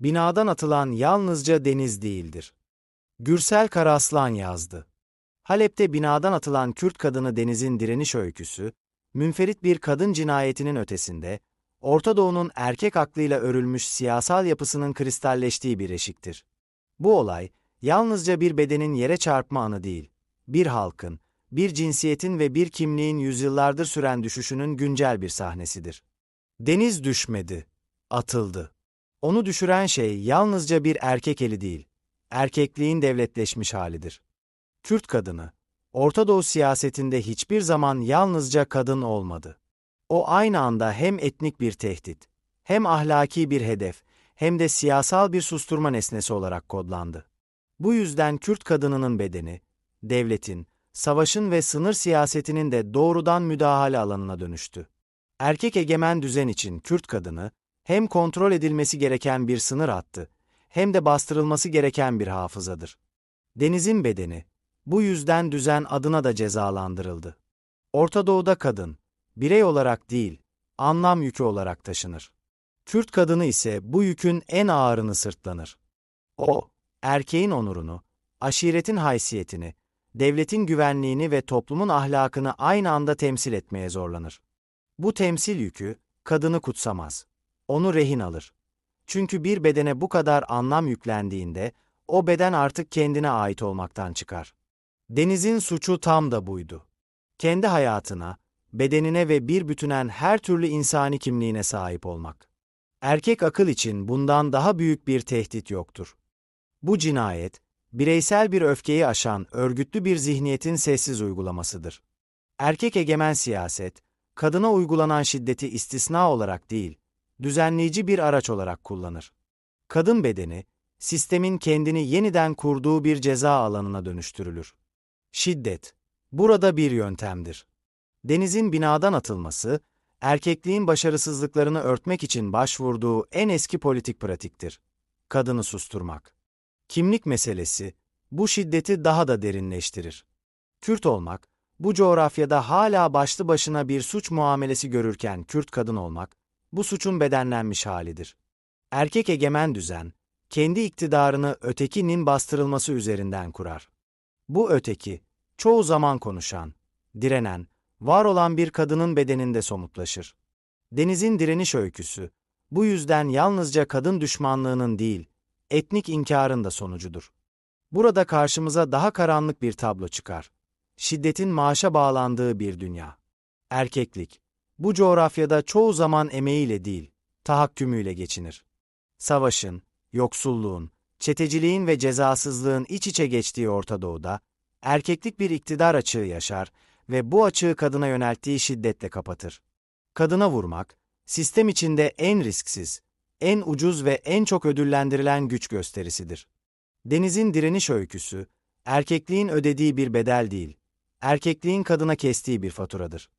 Binadan atılan yalnızca deniz değildir. Gürsel Karaslan yazdı. Halep'te binadan atılan Kürt kadını Deniz'in direniş öyküsü, münferit bir kadın cinayetinin ötesinde, Orta Doğu'nun erkek aklıyla örülmüş siyasal yapısının kristalleştiği bir eşiktir. Bu olay, yalnızca bir bedenin yere çarpma anı değil, bir halkın, bir cinsiyetin ve bir kimliğin yüzyıllardır süren düşüşünün güncel bir sahnesidir. Deniz düşmedi, atıldı. Onu düşüren şey yalnızca bir erkek eli değil, erkekliğin devletleşmiş halidir. Kürt kadını, Orta Doğu siyasetinde hiçbir zaman yalnızca kadın olmadı. O aynı anda hem etnik bir tehdit, hem ahlaki bir hedef, hem de siyasal bir susturma nesnesi olarak kodlandı. Bu yüzden Kürt kadınının bedeni, devletin, savaşın ve sınır siyasetinin de doğrudan müdahale alanına dönüştü. Erkek egemen düzen için Kürt kadını, hem kontrol edilmesi gereken bir sınır hattı, hem de bastırılması gereken bir hafızadır. Denizin bedeni, bu yüzden düzen adına da cezalandırıldı. Orta Doğu'da kadın, birey olarak değil, anlam yükü olarak taşınır. Kürt kadını ise bu yükün en ağırını sırtlanır. O, erkeğin onurunu, aşiretin haysiyetini, devletin güvenliğini ve toplumun ahlakını aynı anda temsil etmeye zorlanır. Bu temsil yükü, kadını kutsamaz. Onu rehin alır. Çünkü bir bedene bu kadar anlam yüklendiğinde, o beden artık kendine ait olmaktan çıkar. Deniz'in suçu tam da buydu. Kendi hayatına, bedenine ve bir bütünen her türlü insani kimliğine sahip olmak. Erkek akıl için bundan daha büyük bir tehdit yoktur. Bu cinayet, bireysel bir öfkeyi aşan örgütlü bir zihniyetin sessiz uygulamasıdır. Erkek egemen siyaset, kadına uygulanan şiddeti istisna olarak değil, düzenleyici bir araç olarak kullanır. Kadın bedeni, sistemin kendini yeniden kurduğu bir ceza alanına dönüştürülür. Şiddet, burada bir yöntemdir. Denizin binadan atılması, erkekliğin başarısızlıklarını örtmek için başvurduğu en eski politik pratiktir. Kadını susturmak. Kimlik meselesi, bu şiddeti daha da derinleştirir. Kürt olmak, bu coğrafyada hala başlı başına bir suç muamelesi görürken Kürt kadın olmak, bu suçun bedenlenmiş halidir. Erkek egemen düzen, kendi iktidarını ötekinin bastırılması üzerinden kurar. Bu öteki, çoğu zaman konuşan, direnen, var olan bir kadının bedeninde somutlaşır. Deniz'in direniş öyküsü, bu yüzden yalnızca kadın düşmanlığının değil, etnik inkarın da sonucudur. Burada karşımıza daha karanlık bir tablo çıkar. Şiddetin maaşa bağlandığı bir dünya. Erkeklik, bu coğrafyada çoğu zaman emeğiyle değil, tahakkümüyle geçinir. Savaşın, yoksulluğun, çeteciliğin ve cezasızlığın iç içe geçtiği Orta Doğu'da, erkeklik bir iktidar açığı yaşar ve bu açığı kadına yönelttiği şiddetle kapatır. Kadına vurmak, sistem içinde en risksiz, en ucuz ve en çok ödüllendirilen güç gösterisidir. Deniz'in direniş öyküsü, erkekliğin ödediği bir bedel değil, erkekliğin kadına kestiği bir faturadır.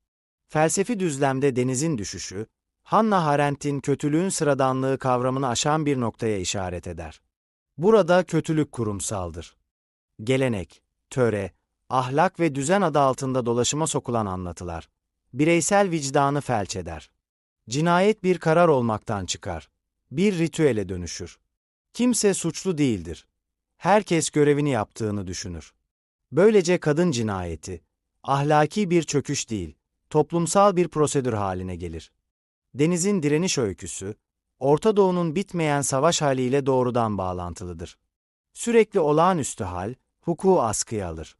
Felsefi düzlemde denizin düşüşü, Hannah Arendt'in kötülüğün sıradanlığı kavramını aşan bir noktaya işaret eder. Burada kötülük kurumsaldır. Gelenek, töre, ahlak ve düzen adı altında dolaşıma sokulan anlatılar, bireysel vicdanı felç eder. Cinayet bir karar olmaktan çıkar, bir ritüele dönüşür. Kimse suçlu değildir. Herkes görevini yaptığını düşünür. Böylece kadın cinayeti, ahlaki bir çöküş değil, toplumsal bir prosedür haline gelir. Deniz'in direniş öyküsü, Orta Doğu'nun bitmeyen savaş haliyle doğrudan bağlantılıdır. Sürekli olağanüstü hal, hukuku askıya alır.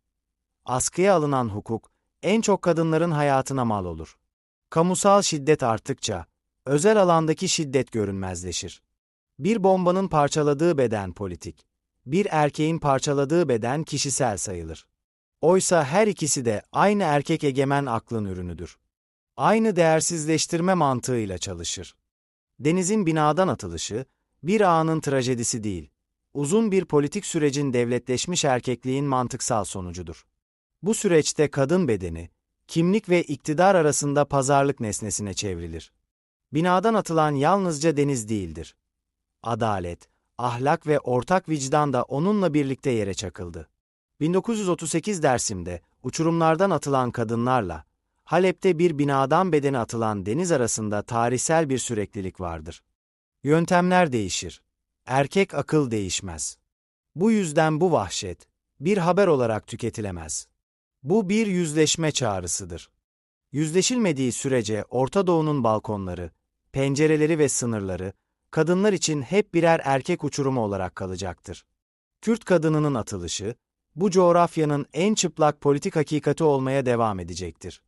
Askıya alınan hukuk, en çok kadınların hayatına mal olur. Kamusal şiddet arttıkça, özel alandaki şiddet görünmezleşir. Bir bombanın parçaladığı beden politik, bir erkeğin parçaladığı beden kişisel sayılır. Oysa her ikisi de aynı erkek egemen aklın ürünüdür. Aynı değersizleştirme mantığıyla çalışır. Denizin binadan atılışı, bir anın trajedisi değil, uzun bir politik sürecin devletleşmiş erkekliğin mantıksal sonucudur. Bu süreçte kadın bedeni, kimlik ve iktidar arasında pazarlık nesnesine çevrilir. Binadan atılan yalnızca deniz değildir. Adalet, ahlak ve ortak vicdan da onunla birlikte yere çakıldı. 1938 Dersim'de uçurumlardan atılan kadınlarla Halep'te bir binadan bedene atılan deniz arasında tarihsel bir süreklilik vardır. Yöntemler değişir. erkek akıl değişmez. Bu yüzden bu vahşet, bir haber olarak tüketilemez. Bu bir yüzleşme çağrısıdır. Yüzleşilmediği sürece Orta Doğu'nun balkonları, pencereleri ve sınırları, kadınlar için hep birer erkek uçurumu olarak kalacaktır. Kürt kadınının atılışı, bu coğrafyanın en çıplak politik hakikati olmaya devam edecektir.